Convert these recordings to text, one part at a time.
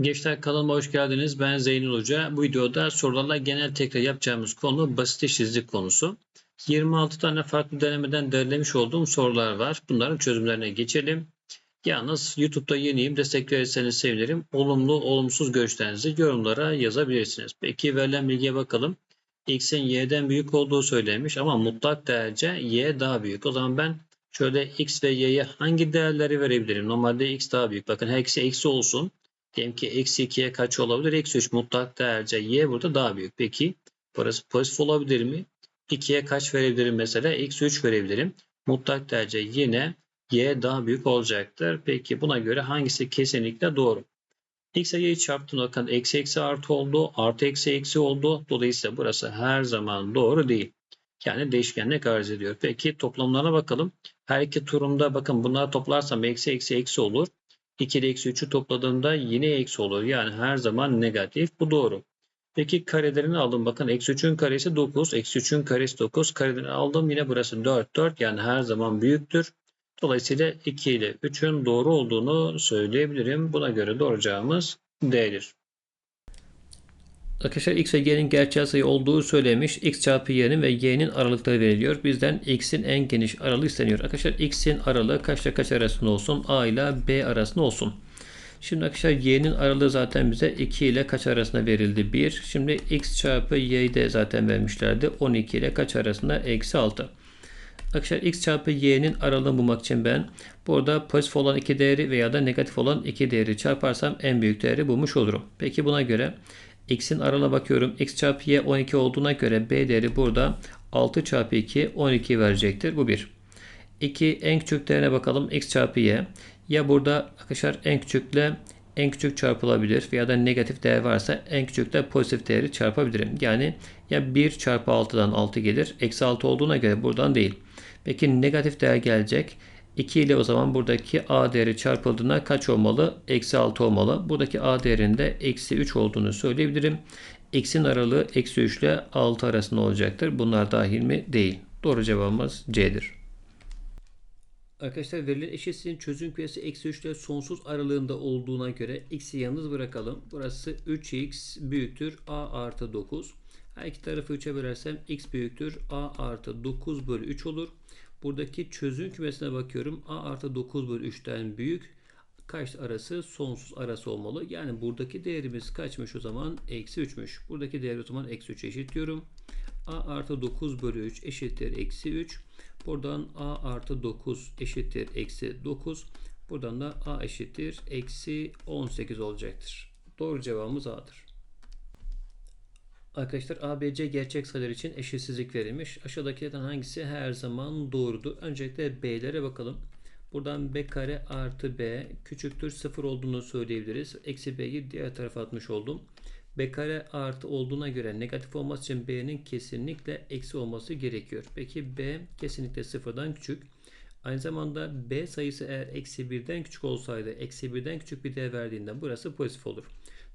Gençler kanalıma hoş geldiniz. Ben Zeynel Hoca. Bu videoda sorularla genel tekrar yapacağımız konu basit eşitsizlik konusu. 26 tane farklı denemeden derlemiş olduğum sorular var. Bunların çözümlerine geçelim. Yalnız YouTube'da yeniyim. Destek verirseniz sevinirim. Olumlu, olumsuz görüşlerinizi yorumlara yazabilirsiniz. Peki verilen bilgiye bakalım. X'in Y'den büyük olduğu söylenmiş ama mutlak değerce Y daha büyük. O zaman ben şöyle X ve Y'ye hangi değerleri verebilirim? Normalde X daha büyük. Bakın her eksi eksi olsun. Diyelim ki eksi 2'ye kaç olabilir? Eksi 3 mutlak değerce y burada daha büyük. Peki burası pozitif olabilir mi? 2'ye kaç verebilirim mesela? Eksi 3 verebilirim. Mutlak değerce yine y daha büyük olacaktır. Peki buna göre hangisi kesinlikle doğru? X ile y'yi çarptığında bakın eksi eksi artı oldu. Artı eksi eksi oldu. Dolayısıyla burası her zaman doğru değil. Yani değişkenlik arz ediyor. Peki toplamlarına bakalım. Her iki turumda bakın bunları toplarsam eksi eksi eksi olur. 2 ile eksi 3'ü topladığımda yine eksi olur. Yani her zaman negatif. Bu doğru. Peki karelerini aldım. Bakın eksi 3'ün karesi 9. Eksi 3'ün karesi 9. Karelerini aldım. Yine burası 4. 4 yani her zaman büyüktür. Dolayısıyla 2 ile 3'ün doğru olduğunu söyleyebilirim. Buna göre doğru cevabımız D'dir. Arkadaşlar x ve y'nin gerçel sayı olduğu söylemiş. x çarpı y'nin ve y'nin aralıkları veriliyor. Bizden x'in en geniş aralığı isteniyor. Arkadaşlar x'in aralığı kaçla kaç arasında olsun? a ile b arasında olsun. Şimdi arkadaşlar y'nin aralığı zaten bize 2 ile kaç arasında verildi? 1. Şimdi x çarpı y'yi de zaten vermişlerdi. 12 ile kaç arasında? Eksi 6. Arkadaşlar x çarpı y'nin aralığını bulmak için ben burada pozitif olan iki değeri veya da negatif olan iki değeri çarparsam en büyük değeri bulmuş olurum. Peki buna göre x'in aralığına bakıyorum. x çarpı y 12 olduğuna göre b değeri burada 6 çarpı 2 12 verecektir. Bu bir. 2 en küçük değerine bakalım. x çarpı y. Ya burada arkadaşlar en küçükle en küçük çarpılabilir veya da negatif değer varsa en küçükle pozitif değeri çarpabilirim. Yani ya 1 çarpı 6'dan 6 gelir. Eksi 6 olduğuna göre buradan değil. Peki negatif değer gelecek. 2 ile o zaman buradaki a değeri çarpıldığında kaç olmalı? Eksi 6 olmalı. Buradaki a değerinde eksi 3 olduğunu söyleyebilirim. X'in aralığı eksi 3 ile 6 arasında olacaktır. Bunlar dahil mi? Değil. Doğru cevabımız C'dir. Arkadaşlar verilen eşitsizliğin çözüm kümesi eksi 3 ile sonsuz aralığında olduğuna göre x'i yalnız bırakalım. Burası 3x büyüktür a artı 9. Her iki tarafı 3'e bölersem x büyüktür a artı 9 bölü 3 olur. Buradaki çözüm kümesine bakıyorum. A artı 9 bölü 3'ten büyük. Kaç arası? Sonsuz arası olmalı. Yani buradaki değerimiz kaçmış o zaman? Eksi 3'müş. Buradaki değer o zaman eksi 3 eşitliyorum. A artı 9 bölü 3 eşittir eksi 3. Buradan A artı 9 eşittir eksi 9. Buradan da A eşittir eksi 18 olacaktır. Doğru cevabımız A'dır. Arkadaşlar ABC gerçek sayılar için eşitsizlik verilmiş. Aşağıdakilerden hangisi her zaman doğrudur? Öncelikle B'lere bakalım. Buradan B kare artı B küçüktür 0 olduğunu söyleyebiliriz. Eksi B'yi diğer tarafa atmış oldum. B kare artı olduğuna göre negatif olması için B'nin kesinlikle eksi olması gerekiyor. Peki B kesinlikle sıfırdan küçük. Aynı zamanda B sayısı eğer eksi 1'den küçük olsaydı eksi 1'den küçük bir değer verdiğinde burası pozitif olur.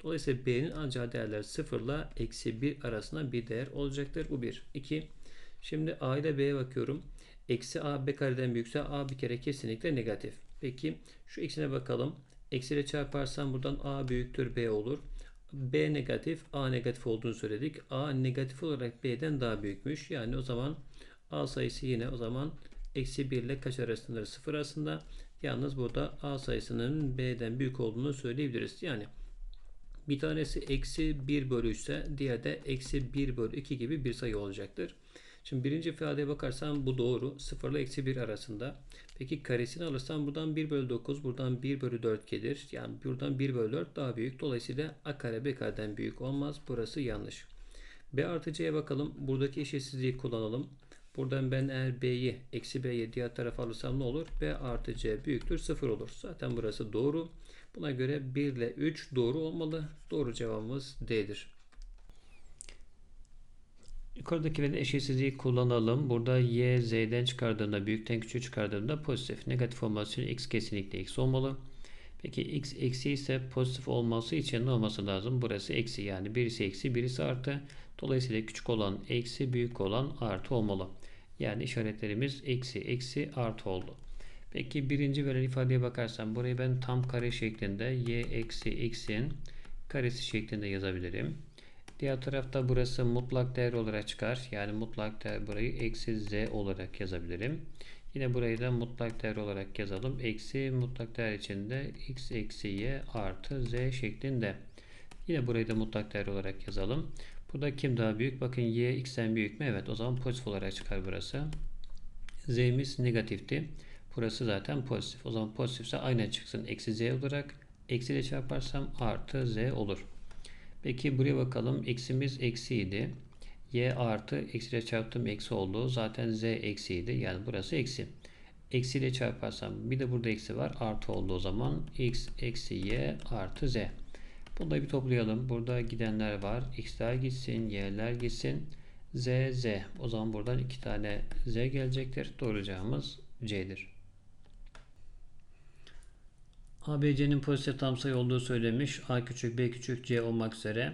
Dolayısıyla B'nin alacağı değerler 0 ile eksi 1 arasında bir değer olacaktır. Bu 1. 2. Şimdi A ile B'ye bakıyorum. Eksi A B kareden büyükse A bir kere kesinlikle negatif. Peki şu ikisine bakalım. Eksi ile çarparsam buradan A büyüktür B olur. B negatif A negatif olduğunu söyledik. A negatif olarak B'den daha büyükmüş. Yani o zaman A sayısı yine o zaman eksi 1 ile kaç arasındadır? 0 arasında. Yalnız burada A sayısının B'den büyük olduğunu söyleyebiliriz. Yani bir tanesi eksi 1 bölü 3 ise diğer de eksi 1 bölü 2 gibi bir sayı olacaktır. Şimdi birinci ifadeye bakarsam bu doğru. 0 ile eksi 1 arasında. Peki karesini alırsam buradan 1 bölü 9 buradan 1 bölü 4 gelir. Yani buradan 1 bölü 4 daha büyük. Dolayısıyla a kare b kareden büyük olmaz. Burası yanlış. B artı C'ye bakalım. Buradaki eşitsizliği kullanalım. Buradan ben eğer B'yi eksi B'yi diğer tarafa alırsam ne olur? B artı C büyüktür 0 olur. Zaten burası doğru. Buna göre 1 ile 3 doğru olmalı. Doğru cevabımız D'dir. Yukarıdaki ve eşitsizliği kullanalım. Burada y z'den çıkardığında büyükten küçüğü çıkardığında pozitif. Negatif olması için x kesinlikle x olmalı. Peki x eksi ise pozitif olması için ne olması lazım? Burası eksi yani birisi eksi birisi artı. Dolayısıyla küçük olan eksi büyük olan artı olmalı. Yani işaretlerimiz eksi eksi artı oldu. Peki birinci verilen ifadeye bakarsam burayı ben tam kare şeklinde y eksi x'in karesi şeklinde yazabilirim. Diğer tarafta burası mutlak değer olarak çıkar. Yani mutlak değer burayı eksi z olarak yazabilirim. Yine burayı da mutlak değer olarak yazalım. Eksi mutlak değer içinde x eksi y artı z şeklinde. Yine burayı da mutlak değer olarak yazalım. Burada kim daha büyük? Bakın y x'ten büyük mü? Evet o zaman pozitif olarak çıkar burası. z'miz negatifti. Burası zaten pozitif. O zaman pozitifse aynen çıksın. Eksi z olarak. Eksi ile çarparsam artı z olur. Peki buraya bakalım. Eksimiz eksiydi. y artı eksi ile çarptım eksi oldu. Zaten z eksiydi. Yani burası eksi. Eksi ile çarparsam bir de burada eksi var. Artı oldu o zaman. x eksi y artı z. Bunu da bir toplayalım. Burada gidenler var. x'ler gitsin. y'ler gitsin. z z. O zaman buradan iki tane z gelecektir. Doğru cevabımız c'dir. ABC'nin pozitif tam sayı olduğu söylemiş. A küçük B küçük C olmak üzere.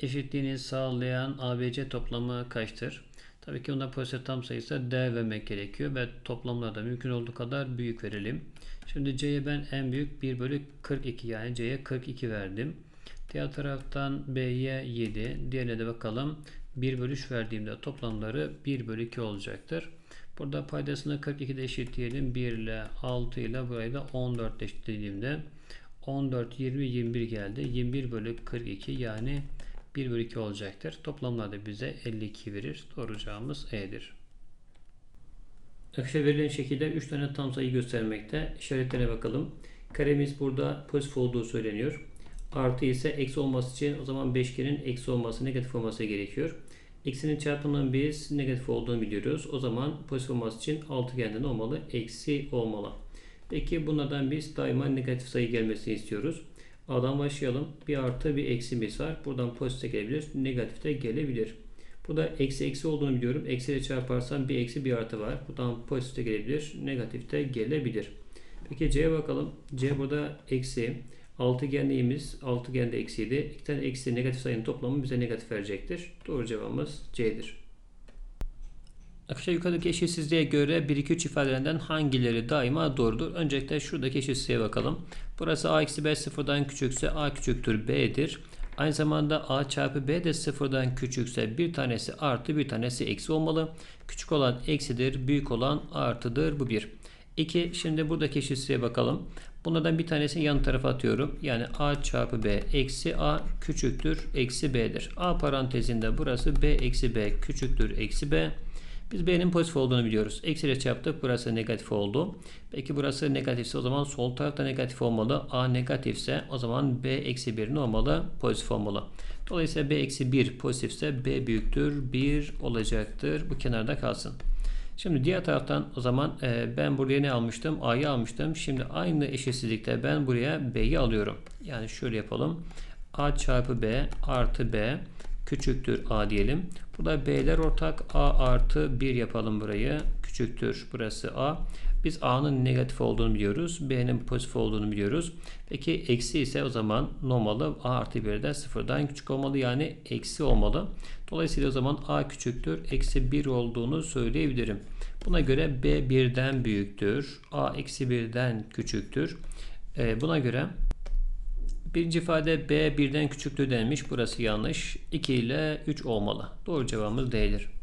Eşitliğini sağlayan ABC toplamı kaçtır? Tabii ki onda pozitif tam sayısı D vermek gerekiyor ve toplamlarda mümkün olduğu kadar büyük verelim. Şimdi C'ye ben en büyük 1 bölü 42 yani C'ye 42 verdim. Diğer taraftan B'ye 7. Diğerine de bakalım. 1 bölü 3 verdiğimde toplamları 1 bölü 2 olacaktır. Burada paydasını 42 de eşitleyelim. 1 ile 6 ile burayı da 14 eşitlediğimde 14, 20, 21 geldi. 21 bölü 42 yani 1 bölü 2 olacaktır. Toplamlarda bize 52 verir. Doğru cevabımız E'dir. Arkadaşlar verilen şekilde 3 tane tam sayı göstermekte. İşaretlerine bakalım. Karemiz burada pozitif olduğu söyleniyor. Artı ise eksi olması için o zaman beşgenin eksi olması, negatif olması gerekiyor. Eksinin çarpımının biz negatif olduğunu biliyoruz. O zaman pozitif olması için altıgende ne olmalı? Eksi olmalı. Peki bunlardan biz daima negatif sayı gelmesini istiyoruz. A'dan başlayalım. Bir artı bir eksimiz var. Buradan pozitif gelebilir. Negatif de gelebilir. Burada eksi eksi olduğunu biliyorum. Eksi ile çarparsam bir eksi bir artı var. Buradan pozitif de gelebilir. Negatif de gelebilir. Peki C'ye bakalım. C burada eksi. Altıgenliğimiz altıgende eksiydi. İki tane eksi negatif sayının toplamı bize negatif verecektir. Doğru cevabımız C'dir. Arkadaşlar yukarıdaki eşitsizliğe göre 1, 2, 3 ifadelerinden hangileri daima doğrudur? Öncelikle şuradaki eşitsizliğe bakalım. Burası a eksi b sıfırdan küçükse a küçüktür b'dir. Aynı zamanda a çarpı b de sıfırdan küçükse bir tanesi artı bir tanesi eksi olmalı. Küçük olan eksidir, büyük olan artıdır. Bu bir. 2. Şimdi buradaki eşitsizliğe bakalım. Bunlardan bir tanesini yan tarafa atıyorum. Yani a çarpı b eksi a küçüktür eksi b'dir. a parantezinde burası b eksi b küçüktür eksi b. Biz b'nin pozitif olduğunu biliyoruz. Eksi ile çarptık. Burası negatif oldu. Peki burası negatifse o zaman sol tarafta negatif olmalı. A negatifse o zaman b eksi 1 ne olmalı? Pozitif olmalı. Dolayısıyla b eksi 1 pozitifse b büyüktür 1 olacaktır. Bu kenarda kalsın. Şimdi diğer taraftan o zaman e, ben buraya ne almıştım? A'yı almıştım. Şimdi aynı eşitsizlikte ben buraya B'yi alıyorum. Yani şöyle yapalım. A çarpı B artı B küçüktür A diyelim. Burada B'ler ortak. A artı 1 yapalım burayı. Küçüktür burası A. Biz A'nın negatif olduğunu biliyoruz. B'nin pozitif olduğunu biliyoruz. Peki eksi ise o zaman normalde A artı 1'den sıfırdan küçük olmalı. Yani eksi olmalı. Dolayısıyla o zaman A küçüktür. Eksi 1 olduğunu söyleyebilirim. Buna göre B 1'den büyüktür. A eksi 1'den küçüktür. Ee, buna göre birinci ifade B 1'den küçüktür denmiş. Burası yanlış. 2 ile 3 olmalı. Doğru cevabımız D'dir.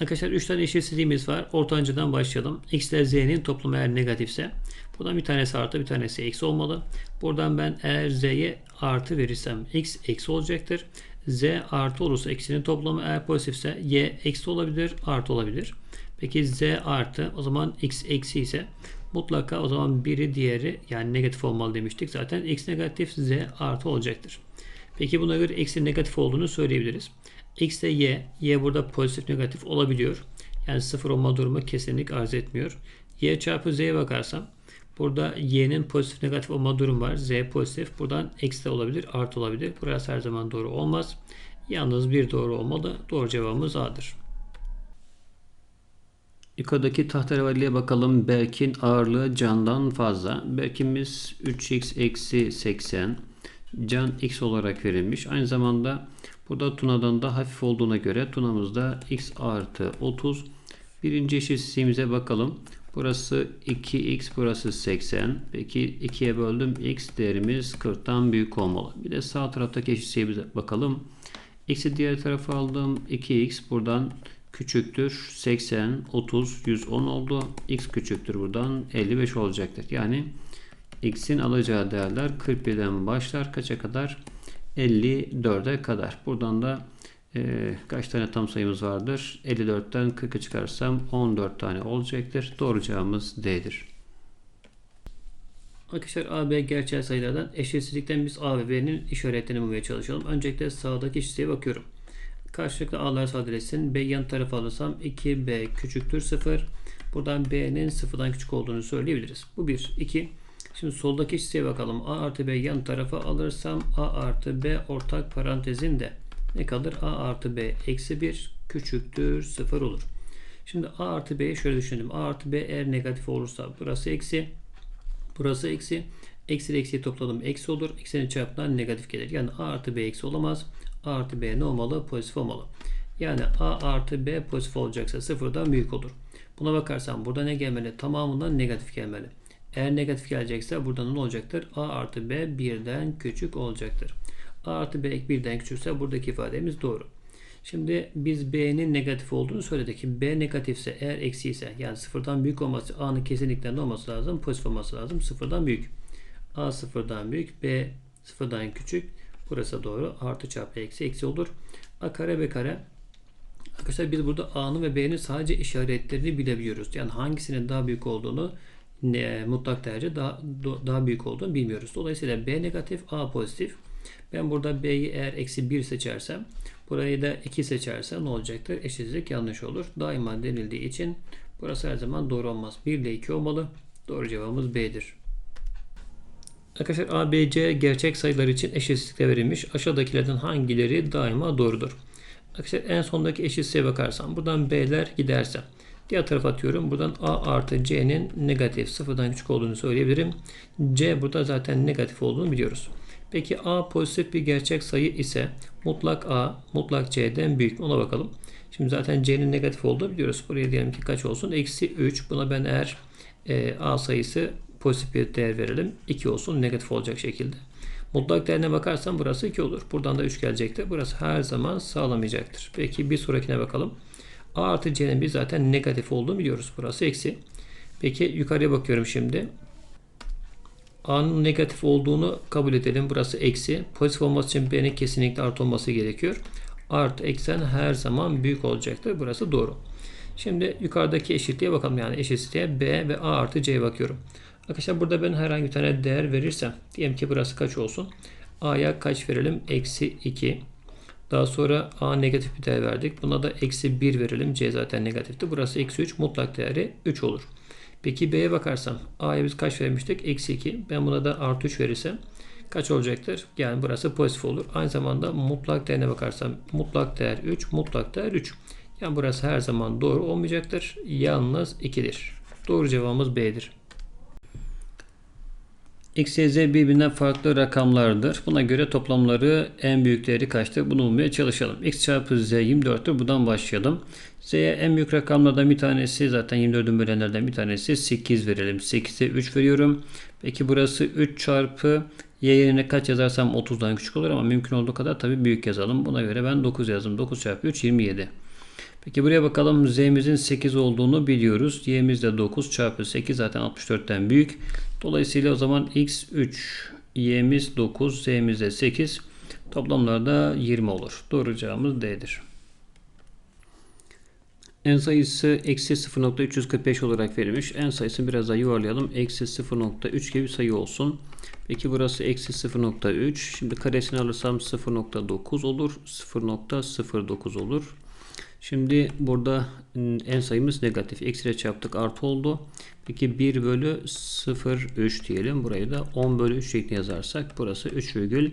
Arkadaşlar 3 tane eşitsizliğimiz var. Ortancıdan başlayalım. X ile Z'nin toplamı eğer negatifse buradan bir tanesi artı bir tanesi eksi olmalı. Buradan ben eğer Z'ye artı verirsem X eksi olacaktır. Z artı olursa eksinin toplamı eğer pozitifse Y eksi olabilir artı olabilir. Peki Z artı o zaman X eksi ise mutlaka o zaman biri diğeri yani negatif olmalı demiştik. Zaten X negatif Z artı olacaktır. Peki buna göre eksi negatif olduğunu söyleyebiliriz. X ile Y, Y burada pozitif negatif olabiliyor. Yani sıfır olma durumu kesinlik arz etmiyor. Y çarpı Z'ye bakarsam burada Y'nin pozitif negatif olma durumu var. Z pozitif. Buradan eksi de olabilir, artı olabilir. Burası her zaman doğru olmaz. Yalnız bir doğru olmalı. Doğru cevabımız A'dır. Yukarıdaki tahterevalleye bakalım. Berk'in ağırlığı candan fazla. Berk'imiz 3x eksi 80. Can x olarak verilmiş. Aynı zamanda burada Tuna'dan da hafif olduğuna göre Tuna'mızda x artı 30. Birinci eşitsizliğimize bakalım. Burası 2x, burası 80. Peki 2'ye böldüm. x değerimiz 40'tan büyük olmalı. Bir de sağ taraftaki eşitsizliğe bize bakalım. x'i diğer tarafa aldım. 2x buradan küçüktür. 80, 30, 110 oldu. x küçüktür buradan 55 olacaktır. Yani x'in alacağı değerler 41'den başlar. Kaça kadar? 54'e kadar. Buradan da e, kaç tane tam sayımız vardır? 54'ten 40'ı çıkarsam 14 tane olacaktır. Doğru cevabımız D'dir. Arkadaşlar A, B gerçel sayılardan eşitsizlikten biz A ve B'nin işaretlerini bulmaya çalışalım. Öncelikle sağdaki eşitsizliğe bakıyorum. Karşılıklı A'lar sadeleşsin. B yan tarafa alırsam 2B küçüktür 0. Buradan B'nin sıfırdan küçük olduğunu söyleyebiliriz. Bu 1. 2. Şimdi soldaki eşitsizliğe bakalım. A artı B yan tarafa alırsam A artı B ortak parantezinde ne kalır? A artı B eksi 1 küçüktür 0 olur. Şimdi A artı B'yi şöyle düşünelim. A artı B eğer negatif olursa burası eksi. Burası eksi. Eksi ile eksiyi topladım. Eksi olur. Eksinin çarpımından negatif gelir. Yani A artı B eksi olamaz. A artı B ne olmalı? Pozitif olmalı. Yani A artı B pozitif olacaksa sıfırdan büyük olur. Buna bakarsan burada ne gelmeli? Tamamından negatif gelmeli. Eğer negatif gelecekse burada ne olacaktır? A artı B birden küçük olacaktır. A artı B birden küçükse buradaki ifademiz doğru. Şimdi biz B'nin negatif olduğunu söyledik. B negatifse eğer eksi ise yani sıfırdan büyük olması A'nın kesinlikle ne olması lazım? Pozitif olması lazım. Sıfırdan büyük. A sıfırdan büyük. B sıfırdan küçük. Burası doğru. Artı çarpı eksi eksi olur. A kare B kare. Arkadaşlar biz burada A'nın ve B'nin sadece işaretlerini bilebiliyoruz. Yani hangisinin daha büyük olduğunu ne, mutlak derece daha, daha büyük olduğunu bilmiyoruz. Dolayısıyla B negatif A pozitif. Ben burada B'yi eğer eksi 1 seçersem burayı da 2 seçersem ne olacaktır? Eşitsizlik yanlış olur. Daima denildiği için burası her zaman doğru olmaz. 1 ile 2 olmalı. Doğru cevabımız B'dir. Arkadaşlar A, B, C gerçek sayılar için eşitsizlikte verilmiş. Aşağıdakilerden hangileri daima doğrudur? Arkadaşlar en sondaki eşitsizliğe bakarsam buradan B'ler giderse diğer tarafa atıyorum. Buradan A artı C'nin negatif sıfırdan küçük olduğunu söyleyebilirim. C burada zaten negatif olduğunu biliyoruz. Peki A pozitif bir gerçek sayı ise mutlak A mutlak C'den büyük. Ona bakalım. Şimdi zaten C'nin negatif olduğunu biliyoruz. Buraya diyelim ki kaç olsun? Eksi 3. Buna ben eğer e, A sayısı pozitif bir değer verelim. 2 olsun negatif olacak şekilde. Mutlak değerine bakarsam burası 2 olur. Buradan da 3 gelecektir. Burası her zaman sağlamayacaktır. Peki bir sonrakine bakalım. A artı C'nin biz zaten negatif olduğunu biliyoruz. Burası eksi. Peki yukarıya bakıyorum şimdi. A'nın negatif olduğunu kabul edelim. Burası eksi. Pozitif olması için B'nin kesinlikle artı olması gerekiyor. Artı eksen her zaman büyük olacaktır. Burası doğru. Şimdi yukarıdaki eşitliğe bakalım. Yani eşitliğe B ve A artı C'ye bakıyorum. Arkadaşlar burada ben herhangi bir tane değer verirsem. Diyelim ki burası kaç olsun? A'ya kaç verelim? Eksi 2. Daha sonra A negatif bir değer verdik. Buna da eksi 1 verelim. C zaten negatifti. Burası eksi 3. Mutlak değeri 3 olur. Peki B'ye bakarsam A'ya biz kaç vermiştik? Eksi 2. Ben buna da artı 3 verirsem kaç olacaktır? Yani burası pozitif olur. Aynı zamanda mutlak değerine bakarsam mutlak değer 3, mutlak değer 3. Yani burası her zaman doğru olmayacaktır. Yalnız 2'dir. Doğru cevabımız B'dir. X, Y, Z birbirinden farklı rakamlardır. Buna göre toplamları en büyükleri kaçtır? Bunu bulmaya çalışalım. X çarpı Z 24'tür. Buradan başlayalım. Z'ye en büyük rakamlardan bir tanesi zaten 24'ün bölenlerden bir tanesi 8 verelim. 8'e 3 veriyorum. Peki burası 3 çarpı Y yerine kaç yazarsam 30'dan küçük olur ama mümkün olduğu kadar tabii büyük yazalım. Buna göre ben 9 yazdım. 9 çarpı 3 27. Peki buraya bakalım. Z'mizin 8 olduğunu biliyoruz. Y'miz de 9 çarpı 8 zaten 64'ten büyük. Dolayısıyla o zaman x 3, y'miz 9, z'miz de 8. Toplamlarda 20 olur. Doğru cevabımız D'dir. En sayısı eksi 0.345 olarak verilmiş. En sayısını biraz daha yuvarlayalım. Eksi 0.3 gibi bir sayı olsun. Peki burası eksi 0.3. Şimdi karesini alırsam 0.9 olur. 0.09 olur. Şimdi burada en sayımız negatif. Eksiyle çarptık artı oldu. Peki 1 bölü 0,3 diyelim. Burayı da 10 bölü 3 şeklinde yazarsak burası 3 virgül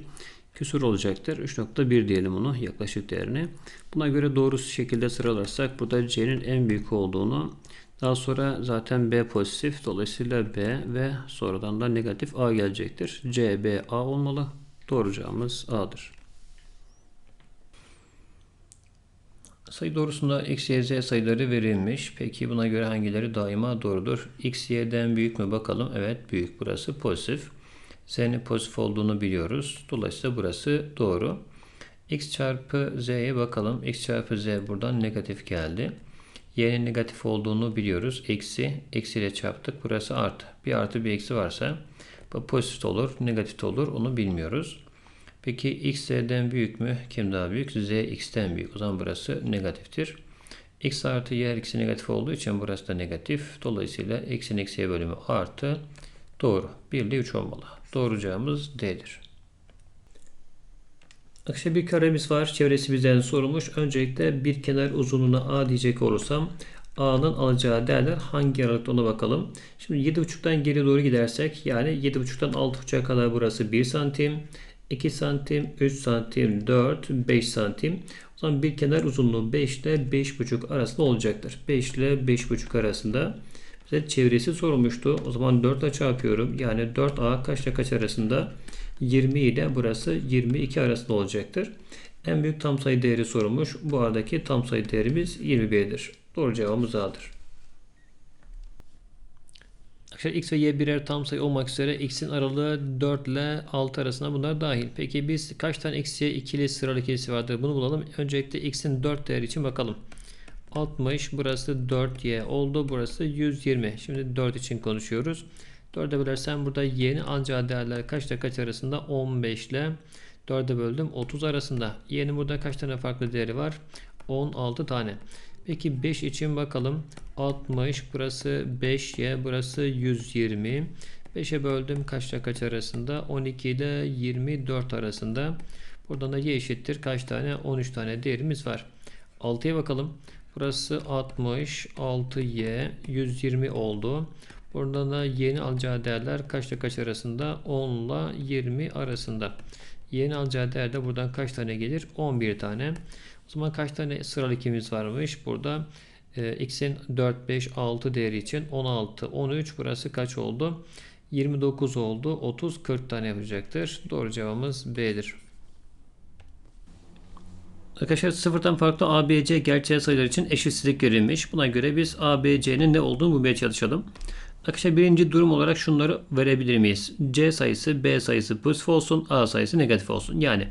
küsur olacaktır. 3.1 diyelim onu yaklaşık değerini. Buna göre doğru şekilde sıralarsak burada C'nin en büyük olduğunu daha sonra zaten B pozitif dolayısıyla B ve sonradan da negatif A gelecektir. C, B, A olmalı. Doğru cevabımız A'dır. Sayı doğrusunda x, y, z sayıları verilmiş. Peki buna göre hangileri daima doğrudur? x, y'den büyük mü bakalım? Evet büyük. Burası pozitif. z'nin pozitif olduğunu biliyoruz. Dolayısıyla burası doğru. x çarpı z'ye bakalım. x çarpı z buradan negatif geldi. y'nin negatif olduğunu biliyoruz. Eksi, eksiyle çarptık. Burası artı. Bir artı bir eksi varsa bu pozitif olur, negatif olur. Onu bilmiyoruz. Peki x z'den büyük mü? Kim daha büyük? z x'ten büyük. O zaman burası negatiftir. x artı y her ikisi negatif olduğu için burası da negatif. Dolayısıyla x'in eksiye bölümü artı doğru. 1 ile 3 olmalı. Doğru cevabımız D'dir. Arkadaşlar bir karemiz var. Çevresi bizden sorulmuş. Öncelikle bir kenar uzunluğuna A diyecek olursam A'nın alacağı değerler hangi aralıkta ona bakalım. Şimdi 7.5'tan geri doğru gidersek yani 7.5'tan 6.5'a kadar burası 1 santim. 2 santim, 3 santim, 4, 5 santim. O zaman bir kenar uzunluğu 5 ile 5,5 arasında olacaktır. 5 ile 5,5 arasında. Bize çevresi sorulmuştu. O zaman 4 ile çarpıyorum. Yani 4A kaçla kaç arasında? 20 ile burası 22 arasında olacaktır. En büyük tam sayı değeri sorulmuş. Bu aradaki tam sayı değerimiz 21'dir. Doğru cevabımız A'dır. Arkadaşlar x ve y birer tam sayı olmak üzere x'in aralığı 4 ile 6 arasında bunlar dahil. Peki biz kaç tane x y ikili sıralı ikilisi vardır bunu bulalım. Öncelikle x'in 4 değeri için bakalım. 60 burası 4y oldu. Burası 120. Şimdi 4 için konuşuyoruz. 4'e bölersem burada y'nin alacağı değerler kaçta kaç arasında? 15 ile 4'e böldüm 30 arasında. Y'nin burada kaç tane farklı değeri var? 16 tane. Peki 5 için bakalım. 60 burası 5y burası 120. 5'e böldüm kaçta kaç arasında? 12 ile 24 arasında. Buradan da y eşittir. Kaç tane? 13 tane değerimiz var. 6'ya bakalım. Burası 60 6y 120 oldu. Buradan da y'nin alacağı değerler kaçta kaç arasında? 10 ile 20 arasında. Y'nin alacağı değer de buradan kaç tane gelir? 11 tane. O zaman kaç tane sıralı ikimiz varmış? Burada e, x'in 4, 5, 6 değeri için 16, 13 burası kaç oldu? 29 oldu. 30, 40 tane yapacaktır. Doğru cevabımız B'dir. Arkadaşlar sıfırdan farklı A, B, C gerçel sayılar için eşitsizlik verilmiş. Buna göre biz A, B, C'nin ne olduğunu bulmaya çalışalım. Arkadaşlar birinci durum olarak şunları verebilir miyiz? C sayısı, B sayısı pozitif olsun, A sayısı negatif olsun. Yani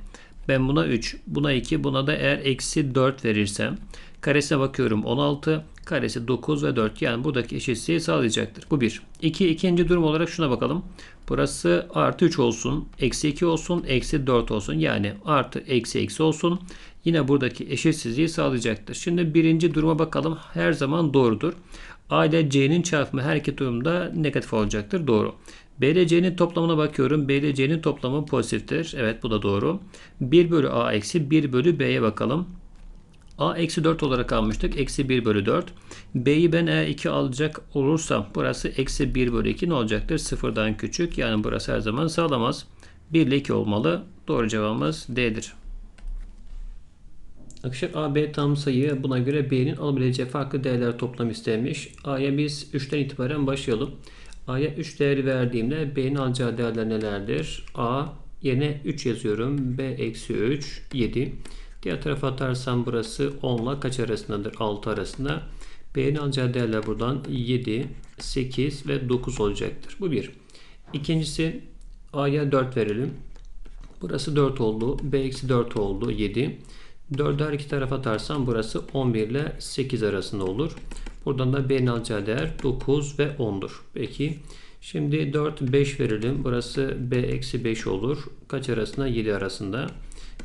ben buna 3, buna 2, buna da eğer eksi 4 verirsem karesine bakıyorum 16, karesi 9 ve 4. Yani buradaki eşitsizliği sağlayacaktır. Bu bir. İki, ikinci durum olarak şuna bakalım. Burası artı 3 olsun, eksi 2 olsun, eksi 4 olsun. Yani artı eksi eksi olsun. Yine buradaki eşitsizliği sağlayacaktır. Şimdi birinci duruma bakalım. Her zaman doğrudur. A ile C'nin çarpımı her iki durumda negatif olacaktır. Doğru. B ile C'nin toplamına bakıyorum. B ile C'nin toplamı pozitiftir. Evet bu da doğru. 1 bölü A eksi 1 bölü B'ye bakalım. A eksi 4 olarak almıştık. Eksi 1 bölü 4. B'yi ben eğer 2 alacak olursam burası eksi 1 bölü 2 ne olacaktır? Sıfırdan küçük. Yani burası her zaman sağlamaz. 1 ile 2 olmalı. Doğru cevabımız D'dir. Arkadaşlar A, B tam sayı buna göre B'nin alabileceği farklı değerler toplam istenmiş. A'ya biz 3'ten itibaren başlayalım. A'ya 3 değeri verdiğimde B'nin alacağı değerler nelerdir? A yerine 3 yazıyorum. B eksi 3 7. Diğer tarafa atarsam burası 10 ile kaç arasındadır? 6 arasında. B'nin alacağı değerler buradan 7, 8 ve 9 olacaktır. Bu bir. İkincisi A'ya 4 verelim. Burası 4 oldu. B eksi 4 oldu. 7. 4'ü her iki tarafa atarsam burası 11 ile 8 arasında olur. Buradan da B'nin alacağı değer 9 ve 10'dur. Peki. Şimdi 4, 5 verelim. Burası B eksi 5 olur. Kaç arasında? 7 arasında.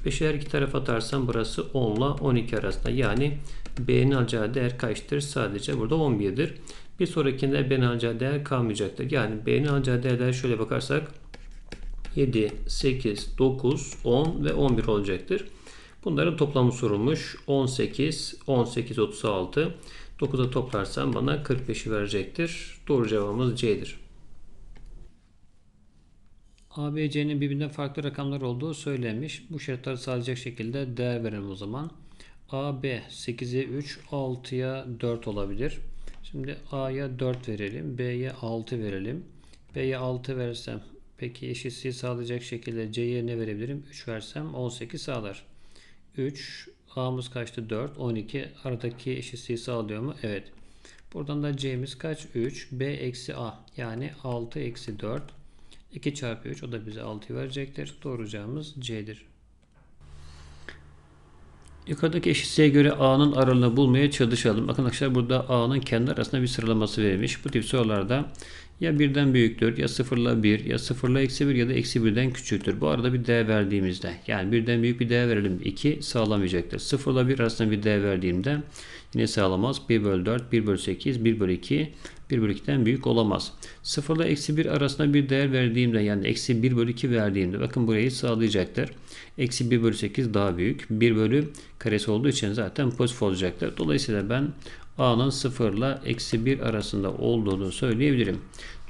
5'i her iki tarafa atarsam burası 10 ile 12 arasında. Yani B'nin alacağı değer kaçtır? Sadece burada 11'dir. Bir sonrakinde B'nin alacağı değer kalmayacaktır. Yani B'nin alacağı değerler şöyle bakarsak 7, 8, 9, 10 ve 11 olacaktır. Bunların toplamı sorulmuş. 18, 18, 36. 9'a toplarsam bana 45'i verecektir. Doğru cevabımız C'dir. A, B, C'nin birbirinden farklı rakamlar olduğu söylenmiş. Bu şartları sağlayacak şekilde değer verelim o zaman. A, B 8'e 3, 6'ya 4 olabilir. Şimdi A'ya 4 verelim. B'ye 6 verelim. B'ye 6 versem peki eşitsizliği sağlayacak şekilde C'ye ne verebilirim? 3 versem 18 sağlar. 3, A'mız kaçtı? 4. 12. Aradaki eşitliği sağlıyor mu? Evet. Buradan da C'miz kaç? 3. B eksi A. Yani 6 eksi 4. 2 çarpı 3. O da bize 6 verecektir. Doğru cevabımız C'dir. Yukarıdaki eşitliğe göre A'nın aralığını bulmaya çalışalım. Bakın arkadaşlar burada A'nın kendi arasında bir sıralaması verilmiş. Bu tip sorularda ya birden büyüktür, ya sıfırla 1, ya sıfırla eksi 1 ya da eksi 1'den küçüktür. Bu arada bir değer verdiğimizde yani birden büyük bir değer verelim 2 sağlamayacaktır. Sıfırla 1 arasında bir değer verdiğimde yine sağlamaz. 1 bölü 4, 1 bölü 8, 1 bölü 2, 1 bölü 2'den büyük olamaz. Sıfırla eksi 1 arasında bir değer verdiğimde yani eksi 1 bölü 2 verdiğimde bakın burayı sağlayacaktır. Eksi 1 bölü 8 daha büyük. 1 bölü karesi olduğu için zaten pozitif olacaktır. Dolayısıyla ben A'nın 0 ile eksi 1 arasında olduğunu söyleyebilirim.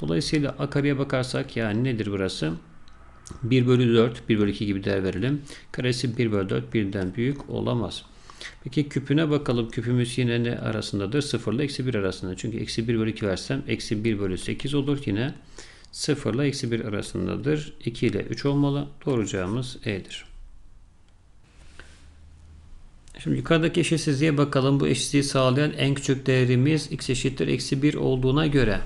Dolayısıyla A kareye bakarsak yani nedir burası? 1 bölü 4, 1 bölü 2 gibi değer verelim. Karesi 1 bölü 4 birden büyük olamaz. Peki küpüne bakalım. Küpümüz yine ne arasındadır? 0 ile eksi 1 arasında. Çünkü eksi 1 bölü 2 versem eksi 1 bölü 8 olur. Yine 0 ile eksi 1 arasındadır. 2 ile 3 olmalı. Doğru cevabımız E'dir. Şimdi yukarıdaki eşitsizliğe bakalım. Bu eşitsizliği sağlayan en küçük değerimiz x eşittir eksi 1 olduğuna göre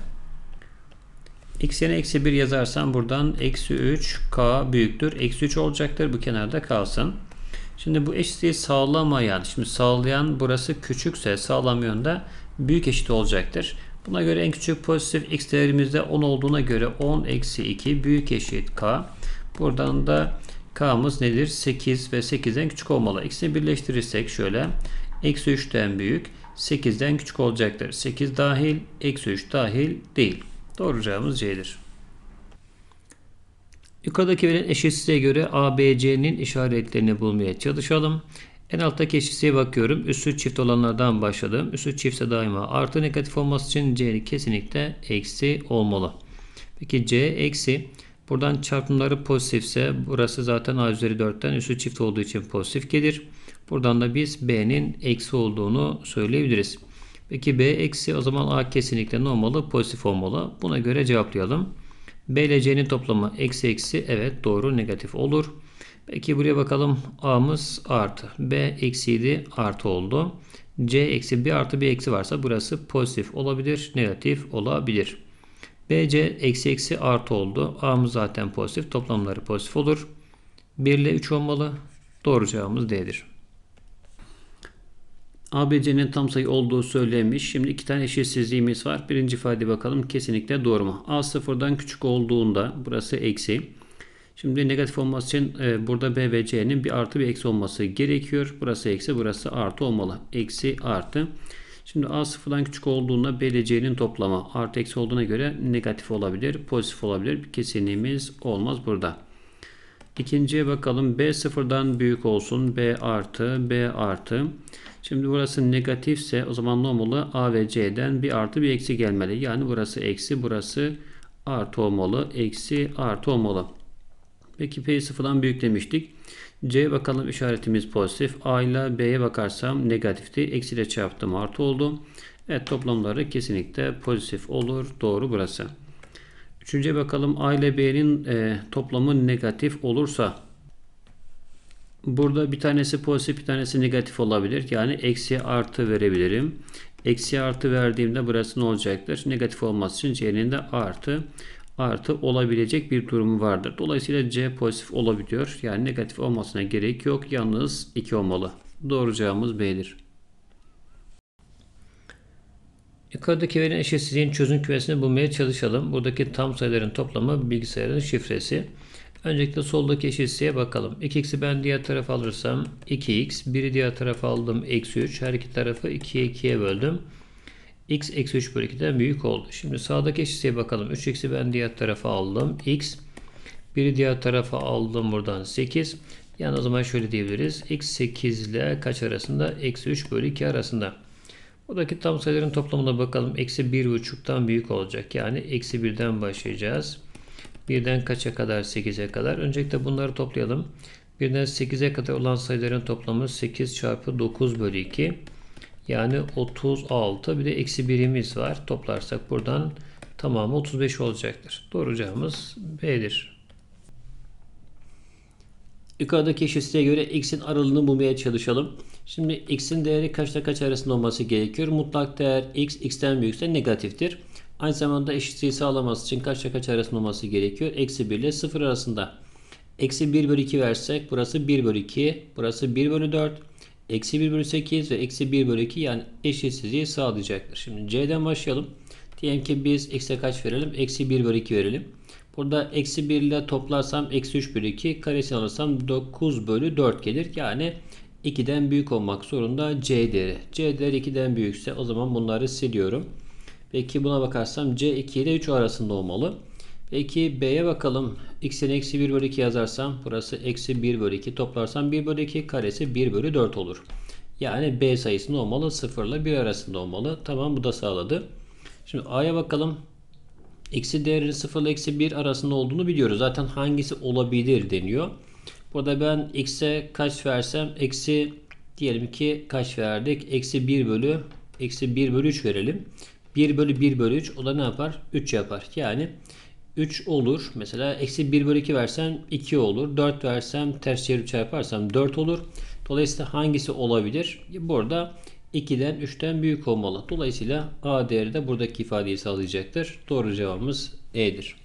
x yerine eksi 1 yazarsam buradan eksi 3 k büyüktür. Eksi 3 olacaktır. Bu kenarda kalsın. Şimdi bu eşitliği sağlamayan, şimdi sağlayan burası küçükse sağlamayan da büyük eşit olacaktır. Buna göre en küçük pozitif x değerimizde 10 olduğuna göre 10 eksi 2 büyük eşit k. Buradan da k'mız nedir? 8 ve 8'den küçük olmalı. X'ini birleştirirsek şöyle. Eksi 3'ten büyük. 8'den küçük olacaktır. 8 dahil. Eksi 3 dahil değil. Doğru cevabımız C'dir. Yukarıdaki verilen eşitsizliğe göre ABC'nin işaretlerini bulmaya çalışalım. En alttaki eşitsizliğe bakıyorum. Üssü çift olanlardan başladım. Üssü çiftse daima artı negatif olması için C kesinlikle eksi olmalı. Peki C eksi. Buradan çarpımları pozitifse burası zaten A üzeri 4'ten üssü çift olduğu için pozitif gelir. Buradan da biz B'nin eksi olduğunu söyleyebiliriz. Peki B eksi o zaman A kesinlikle ne olmalı? Pozitif olmalı. Buna göre cevaplayalım. B ile C'nin toplamı eksi eksi evet doğru negatif olur. Peki buraya bakalım A'mız artı. B eksiydi artı oldu. C eksi bir artı bir eksi varsa burası pozitif olabilir negatif olabilir. BC eksi eksi artı oldu. A'mız zaten pozitif. Toplamları pozitif olur. 1 ile 3 olmalı. Doğru cevabımız D'dir. ABC'nin tam sayı olduğu söylenmiş. Şimdi iki tane eşitsizliğimiz var. Birinci ifade bakalım kesinlikle doğru mu? A sıfırdan küçük olduğunda burası eksi. Şimdi negatif olması için e, burada B ve C'nin bir artı bir eksi olması gerekiyor. Burası eksi burası artı olmalı. Eksi artı. Şimdi A sıfırdan küçük olduğunda B ile C'nin toplamı artı eksi olduğuna göre negatif olabilir. Pozitif olabilir. Bir kesinliğimiz olmaz burada. İkinciye bakalım. B sıfırdan büyük olsun. B artı B artı. Şimdi burası negatifse o zaman ne? A ve C'den bir artı bir eksi gelmeli. Yani burası eksi burası artı olmalı. Eksi artı olmalı. Peki P sıfırdan büyük demiştik. C bakalım işaretimiz pozitif. A ile B'ye bakarsam negatifti. Eksi ile çarptım artı oldu. Evet toplamları kesinlikle pozitif olur. Doğru burası. Üçüncüye bakalım A ile B'nin e, toplamı negatif olursa burada bir tanesi pozitif bir tanesi negatif olabilir. Yani eksi artı verebilirim. Eksi artı verdiğimde burası ne olacaktır? Negatif olması için C'nin de artı artı olabilecek bir durumu vardır. Dolayısıyla C pozitif olabiliyor. Yani negatif olmasına gerek yok. Yalnız 2 olmalı. Doğru cevabımız B'dir. Yukarıdaki verilen eşitsizliğin çözüm kümesini bulmaya çalışalım. Buradaki tam sayıların toplamı bilgisayarın şifresi. Öncelikle soldaki eşitsizliğe bakalım. 2x'i ben diğer tarafa alırsam 2x. Biri diğer tarafa aldım. Eksi 3. Her iki tarafı 2'ye 2'ye böldüm. X eksi 3 bölü 2'den büyük oldu. Şimdi sağdaki eşitsizliğe bakalım. 3x'i ben diğer tarafa aldım. x. Biri diğer tarafa aldım buradan 8. Yani o zaman şöyle diyebiliriz. x 8 ile kaç arasında? Eksi 3 bölü 2 arasında. Buradaki tam sayıların toplamına bakalım. Eksi 1.5'tan büyük olacak. Yani eksi 1'den başlayacağız. Birden kaça kadar? 8'e kadar. Öncelikle bunları toplayalım. Birden 8'e kadar olan sayıların toplamı 8 çarpı 9 bölü 2. Yani 36. Bir de eksi 1'imiz var. Toplarsak buradan tamamı 35 olacaktır. Doğru cevabımız B'dir. Yukarıdaki eşitsizliğe göre x'in aralığını bulmaya çalışalım. Şimdi x'in değeri kaçta kaç arasında olması gerekiyor? Mutlak değer x, x'ten büyükse negatiftir. Aynı zamanda eşitsizliği sağlaması için kaçta kaç arasında olması gerekiyor? Eksi 1 ile 0 arasında. Eksi 1 bölü 2 versek burası 1 bölü 2, burası 1 bölü 4, eksi 1 bölü 8 ve eksi 1 bölü 2 yani eşitsizliği sağlayacaktır. Şimdi c'den başlayalım. Diyelim ki biz x'e kaç verelim? Eksi 1 bölü 2 verelim. Burada eksi 1 ile toplarsam eksi 3 bölü 2 karesini alırsam 9 bölü 4 gelir. Yani 2'den büyük olmak zorunda c değeri. c değeri 2'den büyükse o zaman bunları siliyorum. Peki buna bakarsam c 2 ile 3 arasında olmalı. Peki b'ye bakalım. x'in eksi 1 bölü 2 yazarsam burası eksi 1 bölü 2 toplarsam 1 bölü 2 karesi 1 bölü 4 olur. Yani b sayısı ne olmalı? 0 ile 1 arasında olmalı. Tamam bu da sağladı. Şimdi a'ya bakalım. Eksi değerinin 0 ile eksi 1 arasında olduğunu biliyoruz. Zaten hangisi olabilir deniyor. Burada ben x'e kaç versem eksi diyelim ki kaç verdik? Eksi 1 bölü eksi 1 bölü 3 verelim. 1 bölü 1 bölü 3 o da ne yapar? 3 yapar. Yani 3 olur. Mesela eksi 1 bölü 2 versem 2 olur. 4 versem ters çevirip çarparsam 4 olur. Dolayısıyla hangisi olabilir? Burada 2'den 3'ten büyük olmalı. Dolayısıyla A değeri de buradaki ifadeyi sağlayacaktır. Doğru cevabımız E'dir.